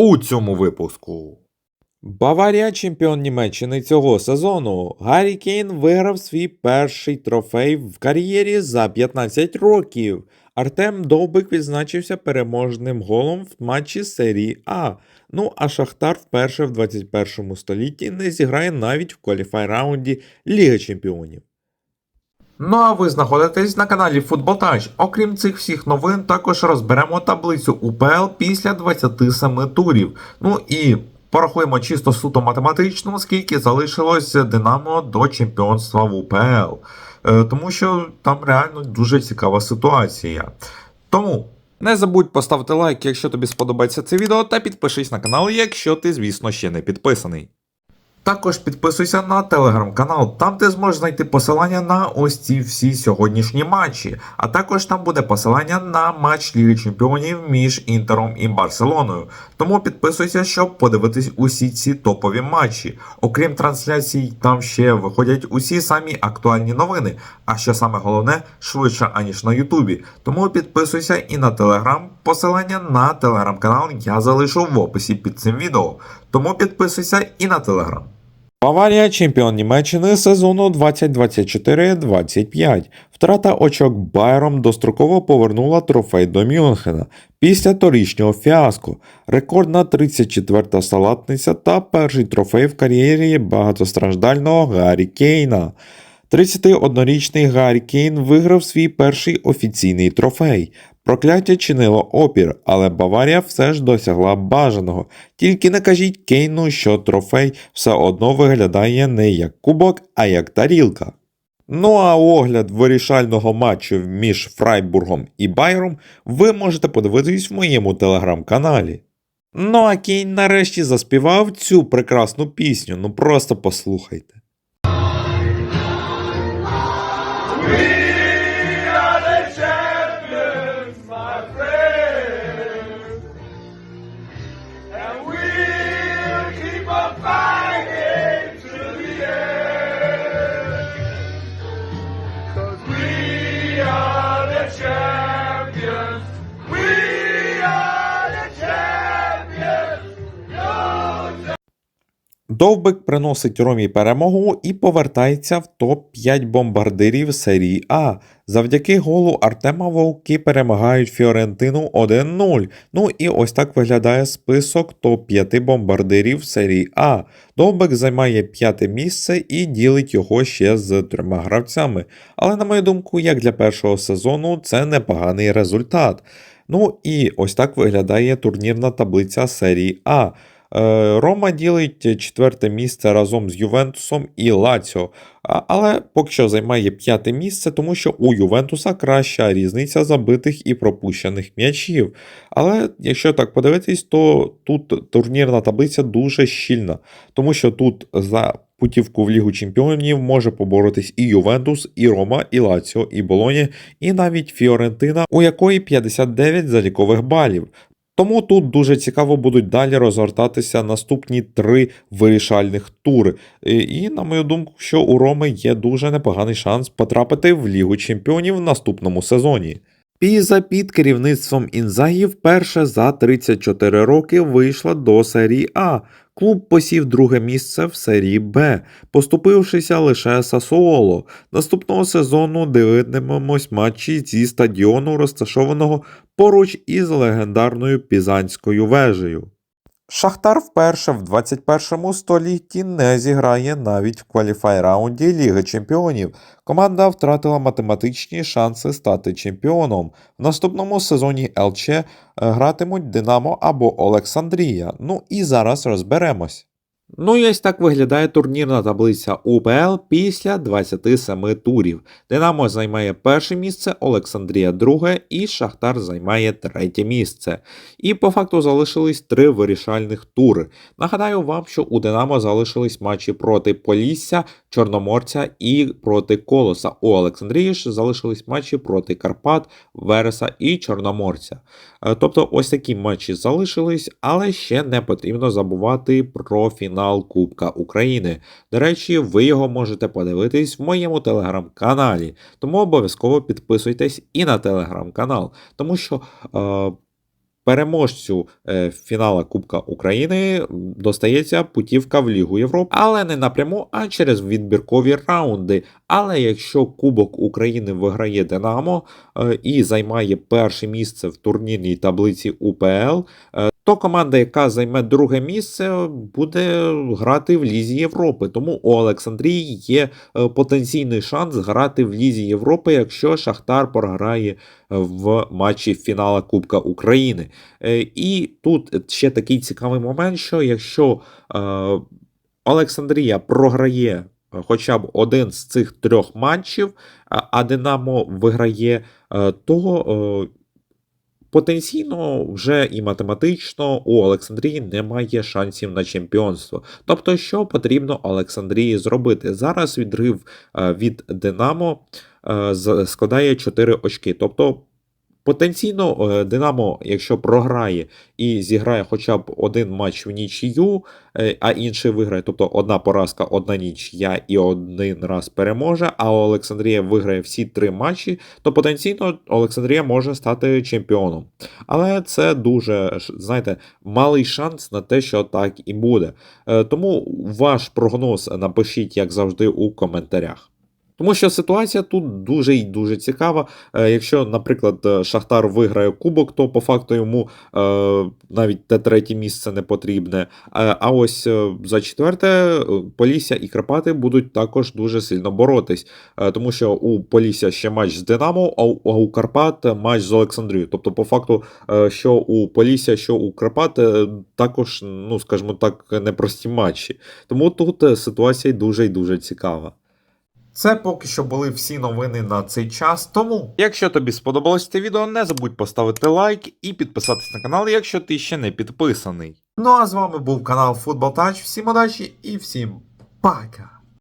у цьому випуску. Баварія чемпіон Німеччини цього сезону. Гаррі Кейн виграв свій перший трофей в кар'єрі за 15 років. Артем Довбик відзначився переможним голом в матчі серії А. Ну а Шахтар вперше в 21 столітті не зіграє навіть в кваліфай-раунді Ліги Чемпіонів. Ну а ви знаходитесь на каналі Футболтач. Окрім цих всіх новин, також розберемо таблицю УПЛ після 27 турів. Ну і порахуємо чисто суто математично, скільки залишилось Динамо до чемпіонства в УПЛ. Е, тому що там реально дуже цікава ситуація. Тому. Не забудь поставити лайк, якщо тобі сподобається це відео, та підпишись на канал, якщо ти, звісно, ще не підписаний. Також підписуйся на телеграм-канал, там ти зможеш знайти посилання на ось ці всі сьогоднішні матчі. А також там буде посилання на матч Ліги Чемпіонів між Інтером і Барселоною. Тому підписуйся, щоб подивитись усі ці топові матчі. Окрім трансляцій, там ще виходять усі самі актуальні новини. А що саме головне, швидше аніж на Ютубі. Тому підписуйся і на телеграм. Посилання на телеграм-канал я залишу в описі під цим відео. Тому підписуйся і на телеграм. Баварія чемпіон Німеччини сезону 2024-25. Втрата очок Байером достроково повернула трофей до Мюнхена після торічнього фіаско. Рекордна 34-та салатниця та перший трофей в кар'єрі багатостраждального Гаррі Кейна. 31-річний Гаррі Кейн виграв свій перший офіційний трофей. Прокляття чинило опір, але Баварія все ж досягла бажаного. Тільки не кажіть Кейну, що трофей все одно виглядає не як кубок, а як тарілка. Ну а огляд вирішального матчу між Фрайбургом і Байером ви можете подивитись в моєму телеграм-каналі. Ну а Кейн нарешті заспівав цю прекрасну пісню, ну просто послухайте. Довбик приносить Ромі перемогу і повертається в топ-5 бомбардирів серії А. Завдяки голу Артема Вовки перемагають Фіорентину 1-0. Ну і ось так виглядає список топ-5 бомбардирів серії А. Довбик займає п'яте місце і ділить його ще з трьома гравцями. Але, на мою думку, як для першого сезону, це непоганий результат. Ну і ось так виглядає турнірна таблиця серії А. Е, Рома ділить четверте місце разом з Ювентусом і Лаціо, але поки що займає п'яте місце, тому що у Ювентуса краща різниця забитих і пропущених м'ячів. Але якщо так подивитись, то тут турнірна таблиця дуже щільна, тому що тут за путівку в Лігу Чемпіонів може поборотись і Ювентус, і Рома, і Лаціо, і Болоні, і навіть Фіорентина, у якої 59 залікових балів. Тому тут дуже цікаво будуть далі розгортатися наступні три вирішальних тури. І, на мою думку, що у Роми є дуже непоганий шанс потрапити в Лігу Чемпіонів в наступному сезоні. Піза під керівництвом Інзагі вперше за 34 роки вийшла до серії А. Клуб посів друге місце в серії Б, поступившися лише Сасуоло. Наступного сезону дивитимемось матчі зі стадіону, розташованого поруч із легендарною Пізанською вежею. Шахтар вперше в 21 столітті не зіграє навіть в кваліфай-раунді Ліги Чемпіонів. Команда втратила математичні шанси стати чемпіоном. В наступному сезоні ЛЧ е, гратимуть Динамо або Олександрія. Ну і зараз розберемось. Ну і ось так виглядає турнірна таблиця УПЛ після 27 турів. Динамо займає перше місце, Олександрія друге і Шахтар займає третє місце. І по факту залишились три вирішальних тури. Нагадаю вам, що у Динамо залишились матчі проти Полісся, Чорноморця і проти Колоса. У Олександрії ж залишились матчі проти Карпат, Вереса і Чорноморця. Е, Тобто ось такі матчі залишились, але ще не потрібно забувати про фінал Кубка України. До речі, ви його можете подивитись в моєму телеграм-каналі. Тому обов'язково підписуйтесь і на телеграм-канал, тому що. Е, переможцю е, фінала Кубка України достається путівка в Лігу Європи, але не напряму, а через відбіркові раунди. Але якщо Кубок України виграє Динамо е, і займає перше місце в турнірній таблиці УПЛ, то команда, яка займе друге місце, буде грати в Лізі Європи. Тому у Олександрії є е, потенційний шанс грати в Лізі Європи, якщо Шахтар програє е, в матчі фінала Кубка України. Е, І тут ще такий цікавий момент, що якщо Олександрія програє хоча б один з цих трьох матчів, а- Динамо виграє, то потенційно вже і математично у Олександрії немає шансів на чемпіонство. Тобто, що потрібно Олександрії зробити? Зараз відрив е, від Динамо е, складає 4 очки. Тобто, потенційно е, Динамо, якщо програє і зіграє хоча б один матч в нічию, е, а інший виграє, тобто одна поразка, одна нічия і один раз переможе, а Олександрія виграє всі три матчі, то потенційно Олександрія може стати чемпіоном. Але це дуже, знаєте, малий шанс на те, що так і буде. Е, Тому ваш прогноз напишіть, як завжди, у коментарях. Тому що ситуація тут дуже і дуже цікава. Е, Якщо, наприклад, е, Шахтар виграє кубок, то по факту йому е, навіть те третє місце не потрібне. А, ось за четверте Полісся і Карпати будуть також дуже сильно боротись. Тому що у Полісся ще матч з Динамо, а у, Карпат матч з Олександрією. Тобто, по факту, що у Полісся, що у Карпат також, ну скажімо так, непрості матчі. Тому тут ситуація дуже і дуже цікава. Це поки що були всі новини на цей час. Тому, Якщо тобі сподобалось це відео, не забудь поставити лайк і підписатись на канал, якщо ти ще не підписаний. ну а з вами був канал Футбол Тач. Всім удачі і всім пока!